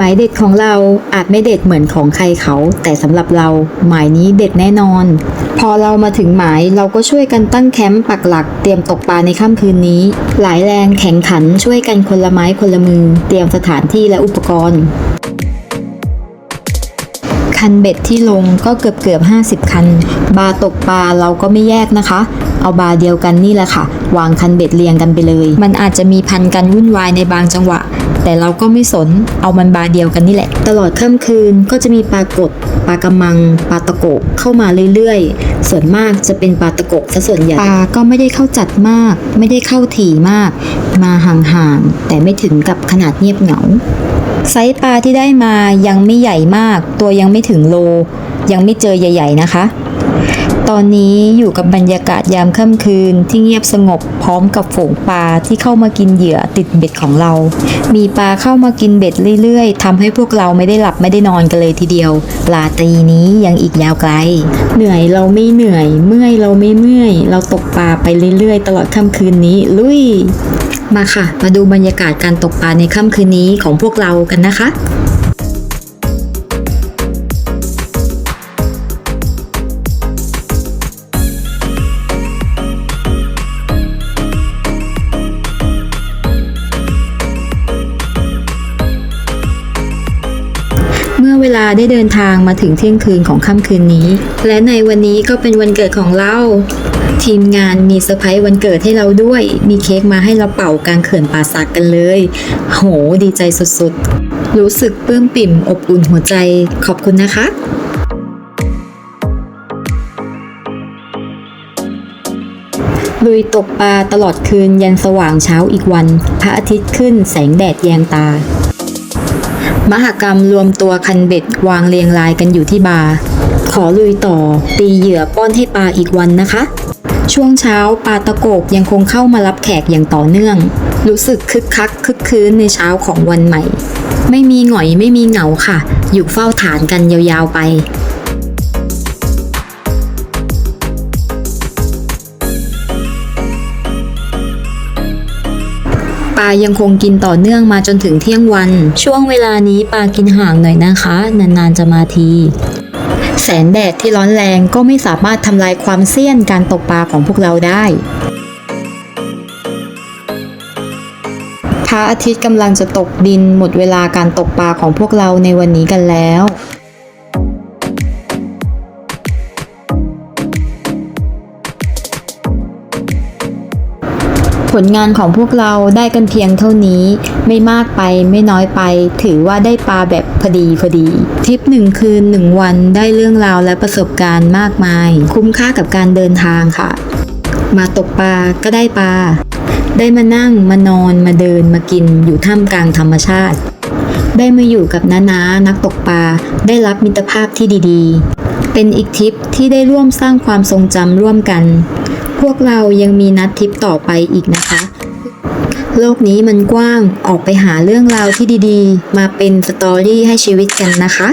หมายเด็ดของเราอาจไม่เด็ดเหมือนของใครเขา แต่สำหรับเราหมายนี้เด็ดแน่นอน พอเรามาถึงหมายเราก็ช่วยกันตั้งแคมป์ปักหลักเตรียมตกปลาในค่ำคืนนี้ หลายแรงแข่งขันช่วยกันคนละไม้คนละมือ เตรียมสถานที่และอุปกรณ์คันเบ็ดที่ลงก็เกือบเกือบ50 คัน บาตกปลาเราก็ไม่แยกนะคะ เอาบาร์เดียวกันนี่แหละค่ะ วางคันเบ็ดเรียงกันไปเลย มันอาจจะมีพันกันวุ่นวายในบางจังหวะ แต่เราก็ไม่สนเอามันบาร์เดียวกันนี่แหละ ตลอดค่ำคืนก็จะมีปลากดปลากระมังปลาตะโกกเข้ามาเรื่อยๆ ส่วนมากจะเป็นปลาตะโกกซะส่วนใหญ่ปลาก็ไม่ได้เข้าจัดมาก ไม่ได้เข้าถี่มาก มาห่างๆแต่ไม่ถึงกับขนาดเงียบเหงาไซส์ปลาที่ได้มายังไม่ใหญ่มาก ตัวยังไม่ถึงโล ยังไม่เจอใหญ่ ๆ นะคะ ตอนนี้อยู่กับบรรยากาศยามค่ำคืนที่เงียบสงบพร้อมกับฝูงปลาที่เข้ามากินเหยื่อติดเบ็ดของเรา มีปลาเข้ามากินเบ็ดเรื่อยๆทำให้พวกเราไม่ได้หลับไม่ได้นอนกันเลยทีเดียวลาตรีนี้ยังอีกยาวไกล เหนื่อยเราไม่เหนื่อย เมื่อยเราไม่เมื่อย เราตกปลาไปเรื่อยๆ ตลอดค่ำคืนนี้ ลุย มาค่ะ มาดูบรรยากาศการตกปลาในค่ำคืนนี้ของพวกเรากันนะคะ เวลาได้เดินทางมาถึงเที่ยงคืนของค่ำคืนนี้ และในวันนี้ก็เป็นวันเกิดของเราทีมงานมีเซอร์ไพรส์วันเกิดให้เราด้วย มีเค้กมาให้เราเป่ากลางเขื่อนป่าสักกันเลย โห ดีใจสุดๆ รู้สึกปลื้มปิ่มอบอุ่นหัวใจ ขอบคุณนะคะลุยตกปลาตลอดคืนยันสว่างเช้าอีกวัน พระอาทิตย์ขึ้นแสงแดดแยงตา มหกรรมรวมตัวคันเบ็ดวางเรียงรายกันอยู่ที่บาร์ขอลุยต่อ ตีเหยื่อป้อนให้ปลาอีกวันนะคะ ช่วงเช้าปลาตะโกกยังคงเข้ามารับแขกอย่างต่อเนื่อง รู้สึกคึกคักคึกคืนในเช้าของวันใหม่ ไม่มีหงอยไม่มีเหงาค่ะ อยู่เฝ้าฐานกันยาวๆไป ยังคงกินต่อเนื่องมาจนถึงเที่ยงวัน ช่วงเวลานี้ปลากินห่างหน่อยนะคะ นานๆจะมาทีแสงแดดที่ร้อนแรงก็ไม่สามารถทำลายความเสี้ยนการตกปลาของพวกเราได้พระอาทิตย์กำลังจะตกดินหมดเวลาการตกปลาของพวกเราในวันนี้กันแล้ว ผลงานของพวกเราได้กันเพียงเท่านี้ ไม่มากไปไม่น้อยไป ถือว่าได้ปลาแบบพอดีพอดีทริปหนึ่งคืนหนึ่งวันได้เรื่องราวและประสบการณ์มากมาย คุ้มค่ากับการเดินทางค่ะ มาตกปลาก็ได้ปลาได้มานั่งมานอนมาเดินมากินอยู่ท่ามกลางธรรมชาติ ได้มาอยู่กับน้านานักตกปลาได้รับมิตรภาพที่ดีๆ เป็นอีกทริปที่ได้ร่วมสร้างความทรงจำร่วมกัน พวกเรายังมีนัดทิปต่อไปอีกนะคะ โลกนี้มันกว้างออกไปหาเรื่องราวที่ดีๆ มาเป็นสตอรี่ให้ชีวิตกันนะคะ